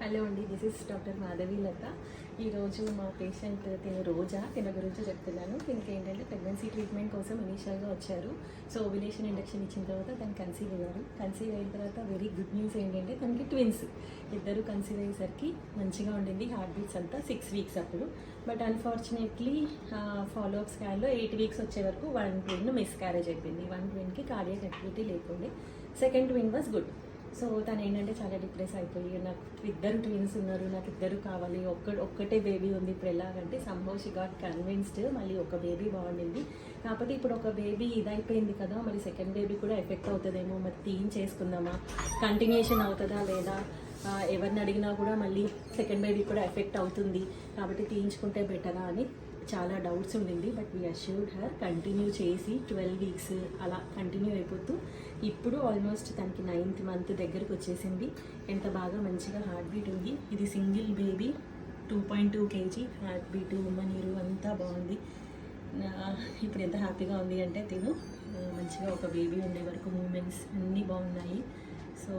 Hello అండి this is doctor Madhavi Latha. ఈరోజు మా పేషెంట్ తిను రోజా. తిన గురించి చెప్తున్నాను. దీనికి ఏంటంటే ప్రెగ్నెన్సీ ట్రీట్మెంట్ కోసం ఇనీషియల్గా వచ్చారు. సో ఓవిలేషన్ ఇండక్షన్ ఇచ్చిన తర్వాత తను కన్సీవ్ అయ్యారు. కన్సీవ్ అయిన తర్వాత వెరీ గుడ్ న్యూస్ ఏంటంటే తనకి ట్విన్స్ ఇద్దరు కన్సీవ్ అయ్యేసరికి మంచిగా ఉండింది. హార్ట్ బీట్స్ అంతా సిక్స్ వీక్స్ అప్పుడు. బట్ అన్ఫార్చునేట్లీ ఫాలో అప్ స్కాన్లో ఎయిట్ వీక్స్ వచ్చే వరకు వన్ ట్విన్ మిస్ క్యారేజ్ అయిపోయింది వన్ ట్విన్కి కార్డియక్ యాక్టివిటీ లేకుండే. Second twin was good so తను ఏంటంటే చాలా డిప్రెస్ అయిపోయి నాకు ఇద్దరు ట్విన్స్ ఉన్నారు నాకు ఇద్దరు కావాలి ఒక్క ఒక్కటే బేబీ ఉంది ఇప్పుడు ఎలాగంటే సంభవ్ షీ గాట్ కన్విన్స్డ్ మళ్ళీ ఒక బేబీ బాగుండింది కాకపోతే ఇప్పుడు ఒక బేబీ ఇదైపోయింది కదా మరి సెకండ్ బేబీ కూడా ఎఫెక్ట్ అవుతుందేమో మరి తీన్ చేసుకుందామా? కంటిన్యూషన్ అవుతుందా లేదా? ఎవరిని అడిగినా కూడా మళ్ళీ సెకండ్ బేబీ కూడా ఎఫెక్ట్ అవుతుంది. కాబట్టి తీయించుకుంటే బెటరా అని చాలా డౌట్స్ ఉండింది but we assured her continue చేసి ట్వెల్వ్ వీక్స్ అలా కంటిన్యూ అయిపోతూ ఇప్పుడు ఆల్మోస్ట్ తనకి నైన్త్ మంత్ దగ్గరకు వచ్చేసింది. ఎంత బాగా మంచిగా హార్ట్ బీట్ ఉంది. ఇది single baby two point two KG heart beat ఉమ్మనీరు అంతా బాగుంది. ఇప్పుడు ఎంత హ్యాపీగా ఉంది అంటే తిను. మంచిగా ఒక బేబీ ఉండే వరకు మూమెంట్స్ అన్నీ బాగున్నాయి. సో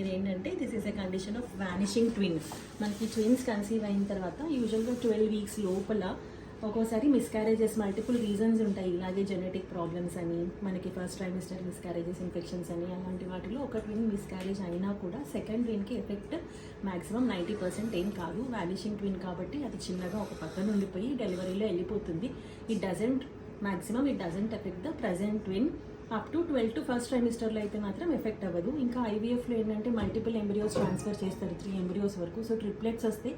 ఇదేంటంటే this is a condition of vanishing twin మనకి ట్విన్స్ కన్సీవ్ అయిన తర్వాత యూజువల్గా ట్వెల్వ్ వీక్స్ లోపల ఒక్కోసారి మిస్క్యారేజెస్ మల్టిపుల్ రీజన్స్ ఉంటాయి. ఇలాగే జెనెటిక్ ప్రాబ్లమ్స్ అని మనకి ఫస్ట్ ట్రైమిస్టర్ మిస్క్యారేజెస్ ఇన్ఫెక్షన్స్ అని అలాంటి వాటిలో ఒక ట్విన్ మిస్క్యారేజ్ అయినా కూడా సెకండ్ ట్విన్కి ఎఫెక్ట్ మ్యాక్సిమం నైంటీ పర్సెంట్ ఏం కాదు. వ్యానిషింగ్ ట్విన్ కాబట్టి అది చిన్నగా ఒక పక్కన ఉండిపోయి డెలివరీలో వెళ్ళిపోతుంది. It doesn't maximum it doesn't effect the present twin up to twelve to first ట్రైమిస్టర్లో అయితే మాత్రం ఎఫెక్ట్ అవ్వదు. ఇంకా ఐవీఎఫ్లో ఏంటంటే మల్టిపుల్ ఎంబ్రియోస్ ట్రాన్స్ఫర్ చేస్తారు. త్రీ ఎంబ్రియోస్ వరకు. సో ట్రిప్లెట్స్ వస్తే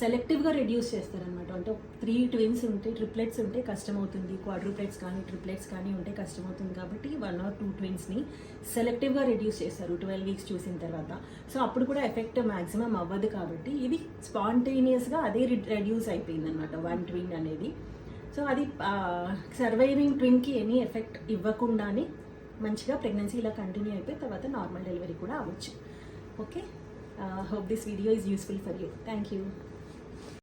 సెలెక్టివ్గా రెడ్యూస్ చేస్తారనమాట అంటే త్రీ ట్విన్స్ ఉంటే ట్రిప్లెట్స్ ఉంటే కష్టం అవుతుంది క్వాడ్రూప్లెట్స్ కానీ ట్రిప్లెట్స్ కానీ ఉంటే కష్టం అవుతుంది కాబట్టి వన్ ఆర్ టూ ట్విన్స్ని సెలెక్టివ్గా రెడ్యూస్ చేస్తారు ట్వెల్వ్ వీక్స్ చూసిన తర్వాత. సో అప్పుడు కూడా ఎఫెక్ట్ మ్యాక్సిమం అవ్వదు కాబట్టి ఇది స్పాంటేనియస్గా అదే రెడ్యూస్ అయిపోయింది అనమాట వన్ ట్విన్ అనేది. సో అది సర్వైవింగ్ ట్విన్కి ఎనీ ఎఫెక్ట్ ఇవ్వకుండానే మంచిగా ప్రెగ్నెన్సీ ఇలా కంటిన్యూ అయిపోయి తర్వాత నార్మల్ డెలివరీ కూడా అవ్వచ్చు. Okay hope this video is useful for you thank you